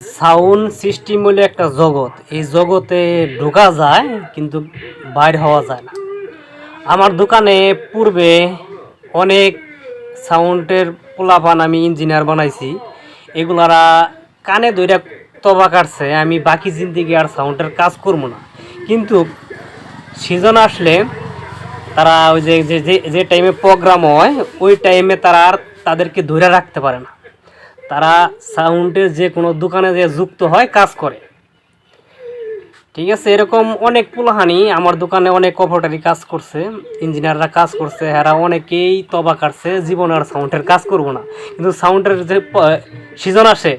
Sound system হলো একটা জগৎ। এই জগতে ঢোকা যায়, কিন্তু বাইর হওয়া যায় না। আমার দোকানে পূর্বে অনেক সাউন্ডের পোলাপান আমি ইঞ্জিনিয়ার বানাইছি। এগুলারা কানে ধরে তবা কাটছে, আমি বাকি জিন্দিগি আর সাউন্ডের কাজ করব না। কিন্তু সিজন আসলে তারা ওই যে যে টাইমে প্রোগ্রাম হয়, ওই টাইমে তারা আর তাদেরকে ধরে রাখতে পারে না। তারা সাউন্ডের যে কোনো দোকানে যে যুক্ত হয়, কাজ করে। ঠিক আছে, এরকম অনেক পুলাহানি আমার দোকানে অনেক অপারেটারি কাজ করছে, ইঞ্জিনিয়াররা কাজ করছে, এরা অনেকেই তবা কাটছে, জীবনে আর সাউন্ডের কাজ করব না। কিন্তু সাউন্ডের যে সিজন আসে,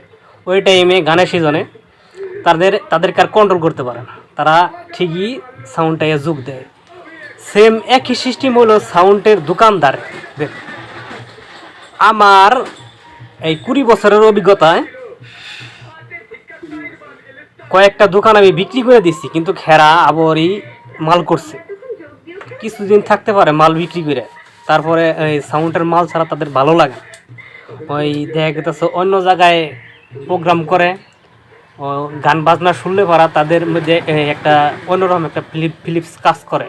ওই টাইমে গানের সিজনে, তাদের, তাদেরকে আর কন্ট্রোল করতে পারে না। তারা ঠিকই সাউন্ডটায় যোগ দেয়। সেম একই সিস্টেম হলো সাউন্ডের দোকানদার। আমার এই কুড়ি বছরের অভিজ্ঞতায় কয়েকটা দোকান আমি বিক্রি করে দিচ্ছি কিন্তু খেরা আবরই মাল করছে। কিছুদিন থাকতে পারে মাল বিক্রি করে, তারপরে এই সাউন্ডের মাল ছাড়া তাদের ভালো লাগে ওই দেখা গেতেছে অন্য জায়গায় প্রোগ্রাম করে গান বাজনা শুনলে পারা তাদের মধ্যে একটা অন্যরকম একটা ফিলিপ, ফিলিপস কাজ করে।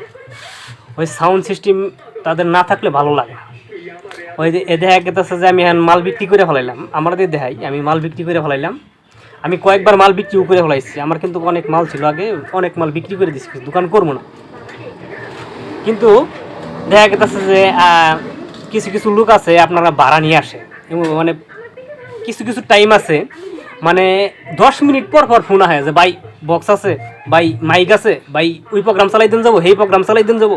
ওই সাউন্ড সিস্টেম তাদের না থাকলে ভালো লাগে। ওই যে এ দেখা গেতেছে যে আমি এখন মাল বিক্রি করে ফেলাইলাম। আমাদের দেখাই, আমি মাল বিক্রি করে ফেলাইলাম। আমি কয়েকবার মাল বিক্রিও করে ফেলাইছি। আমার কিন্তু অনেক মাল ছিল আগে, অনেক মাল বিক্রি করে দিচ্ছি দোকান করব না। কিন্তু দেখা গেতেছে যে কিছু কিছু লোক আছে, আপনারা ভাড়া নিয়ে আসে। মানে কিছু কিছু টাইম আছে মানে দশ মিনিট পর পর ফোন আহে যে, ভাই বক্স আছে, ভাই মাইক আছে, ভাই, ওই প্রোগ্রাম চালাই দিন যাব, সেই প্রোগ্রাম চালাই দিন যাব।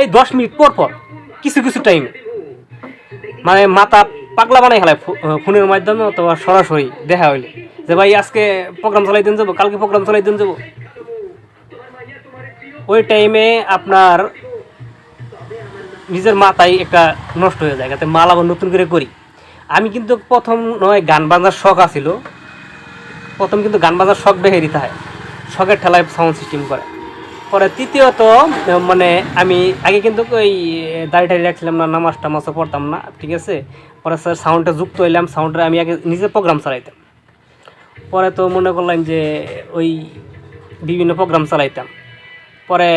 এই দশ মিনিট পর পর, কিছু কিছু টাইমে মানে মাথা পাগলা বানাই খেলায় ফোনের মাধ্যমে অথবা সরাসরি দেখা হইলে। যে ভাই, আজকে প্রোগ্রাম চালাই দিন যাব, কালকে প্রোগ্রাম চালাই দিন যাব। ওই টাইমে আপনার নিজের মাথায় একটা নষ্ট হয়ে যায়, যাতে মাল আবার নতুন করে করি। আমি কিন্তু প্রথম নয় গান বাজার শখ আছিল। প্রথম কিন্তু গান বাজার শখ বেহে দিতে হয়। শখের ঠেলায় সাউন্ড সিস্টেম করে। পরে তৃতীয়ত মানে আমি আগে কিন্তু ওই দাড়ি টাড়ি রাখছিলাম না, নামাজ টামাজও পড়তাম না, ঠিক আছে? পরে স্যার সাউন্ডে যুক্ত হইলাম সাউন্ডে আমি আগে নিজে প্রোগ্রাম চালাইতাম। পরে তো মনে করলাম যে, ওই বিভিন্ন প্রোগ্রাম চালাইতাম। পরে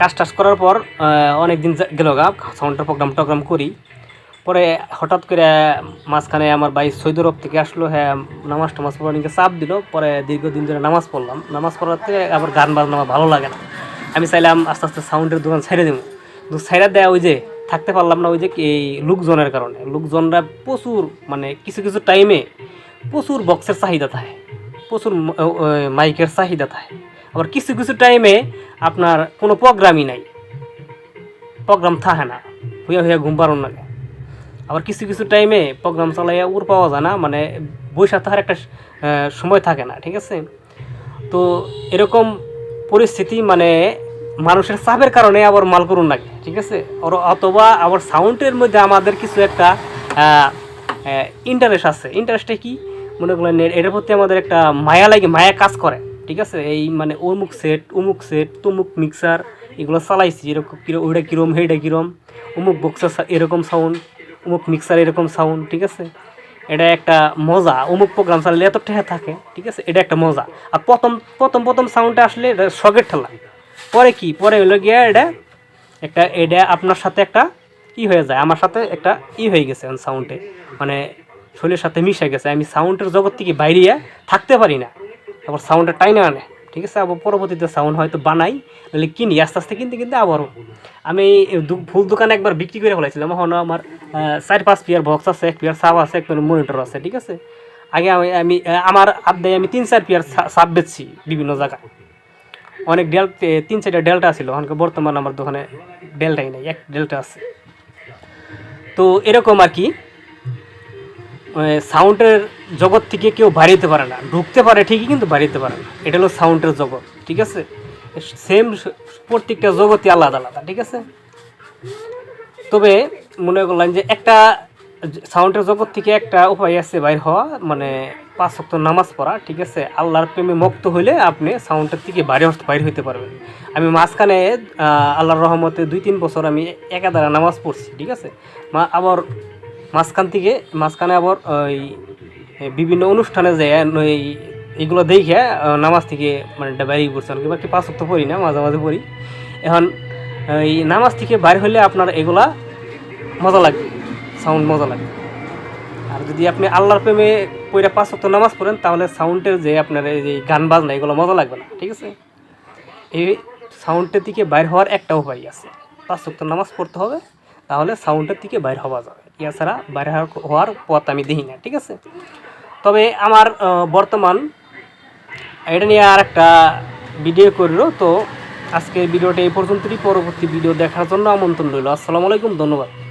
কাজ টাজ করার পর অনেক দিন গেল গা সাউন্ডের প্রোগ্রাম টোগ্রাম করি। পরে হঠাৎ করে মাঝখানে আমার ভাই সৌদি থেকে আসলো হ্যাঁ নামাজ টামাজ পড়ার নিকে চাপ দিল। পরে দীর্ঘদিন ধরে নামাজ পড়লাম। নামাজ পড়াতে আবার গান বাজনা আমার ভালো লাগে না। আমি চাইলাম আস্তে আস্তে সাউন্ডের দোকান ছেড়ে দেবো। কিন্তু ছেড়ে দেয় ওই যে থাকতে পারলাম না ওই যে এই লোকজনের কারণে। লোকজনরা প্রচুর মানে কিছু কিছু টাইমে প্রচুর বক্সের চাহিদা থাকে। প্রচুর মাইকের চাহিদা থাকে। আবার কিছু কিছু টাইমে আপনার কোনো প্রোগ্রামই নাই। প্রোগ্রাম থাকে না। হইয়া হইয়া ঘুম পারুন লাগে আবার কিছু কিছু টাইমে প্রোগ্রাম চালাইয়া উর পাওয়া যায় না মানে বৈশাখ থাকার একটা সময় থাকে না, ঠিক আছে? তো এরকম পরিস্থিতি মানে মানুষের চাপের কারণে আবার মাল করুন লাগে, ঠিক আছে? অথবা আবার সাউন্ডের মধ্যে আমাদের কিছু একটা ইন্টারেস্ট আছে। ইন্টারেস্টটা কি? মনে করলেন এর- এটার প্রতি আমাদের একটা মায়া লাগে, মায়া কাজ করে, ঠিক আছে? এই মানে অমুক সেট অমুক সেট তমুক মিক্সার এগুলো চালাইছি, এরকম কিরম ওইটা কিরম, সেইটা কিরম, অমুক বক্সার এরকম সাউন্ড অমুক মিক্সার এরকম সাউন্ড ঠিক আছে? এটা একটা মজা। অমুক প্রোগ্রাম চালালে এত ঠেহা থাকে, ঠিক আছে? এটা একটা মজা। আর প্রথম প্রথম প্রথম সাউন্ডটা আসলে এটা শখের ঠেলা। পরে কি? পরে হলো গিয়া এটা একটা, এটা আপনার সাথে একটা ই হয়ে যায়। আমার সাথে একটা ই হয়ে গেছে সাউন্ডে মানে শরীরের সাথে মিশে গেছে। আমি সাউন্ডের জগৎ থেকে বাইরে থাকতে পারি না। তারপর সাউন্ডটা টাইনে আনে। ঠিক আছে? আবার পরবর্তীতে সাউন্ড হয়তো বানাই, নাহলে কিনি, আস্তে আস্তে কিনতে কিনতে আবারও আমি ফুল দোকানে একবার বিক্রি করে ফেলাইছিলাম। এখন আমার চার পাঁচ পিয়ার বক্স আছে, এক পিয়ার সাব আছে, এক পিয়ার মনিটর আছে, ঠিক আছে? আগে আমি আমি আমার আড্ডায় আমি তিন চার পিয়ার সাব বেচছি বিভিন্ন জায়গায়। অনেক ডেল তিন চারটা ডেল্টা ছিল, এখন বর্তমান আমার দোকানে ডেল্টাই নেই, এক ডেল্টা আছে। তো এরকম আর কি। সাউন্ডের জগৎ থেকে কেউ বাড়িতে পারে না। ঢুকতে পারে ঠিকই কিন্তু বাড়িতে পারে না। এটা হলো সাউন্ডের জগৎ, ঠিক আছে? সেম প্রত্যেকটা জগতই আলাদা আলাদা, ঠিক আছে? তবে মনে করলাম যে একটা সাউন্ডের জগৎ থেকে একটা উপায় আছে বাইর হওয়া মানে পাঁচ শক্ত নামাজ পড়া, ঠিক আছে? আল্লাহর প্রেমে মুক্ত হইলে আপনি সাউন্ডের থেকে বাইরে বাইর হইতে পারবেন। আমি মাঝখানে আল্লাহর রহমতে দুই তিন বছর আমি একাধারে নামাজ পড়ছি, ঠিক আছে? মা আবার মাঝখান থেকে, মাঝখানে আবার ওই বিভিন্ন অনুষ্ঠানে যে এইগুলো দেখে নামাজ থেকে মানে এটা বেরিয়ে পড়ছেন কিংবা কি। পাঁচ তো পড়ি না, মাঝে মাঝে পড়ি। এখন, এই নামাজ থেকে বাইর হলে আপনার এগুলা মজা লাগবে সাউন্ড মজা লাগবে। আর যদি আপনি আল্লাহর প্রেমে পইরা পাঁচ ওয়াক্ত নামাজ পড়েন, তাহলে সাউন্ডের যে আপনার এই যে গান বাজনা, এগুলো মজা লাগবে না, ঠিক আছে? এই সাউন্ডের দিকে বাইর হওয়ার একটা উপায় আছে। পাঁচ ওয়াক্ত নামাজ পড়তে হবে তাহলে সাউন্ডের থেকে বাইর হওয়া যাবে। এছাড়া বাইর হওয়ার- পথ আমি দেখি না, ঠিক আছে? তবে আমার বর্তমান, এটা নিয়ে আর একটা ভিডিও করল তো আজকে ভিডিওটা এই পর্যন্তই। পরবর্তী ভিডিও দেখার জন্য আমন্ত্রণ রইল। আসসালামু আলাইকুম, ধন্যবাদ।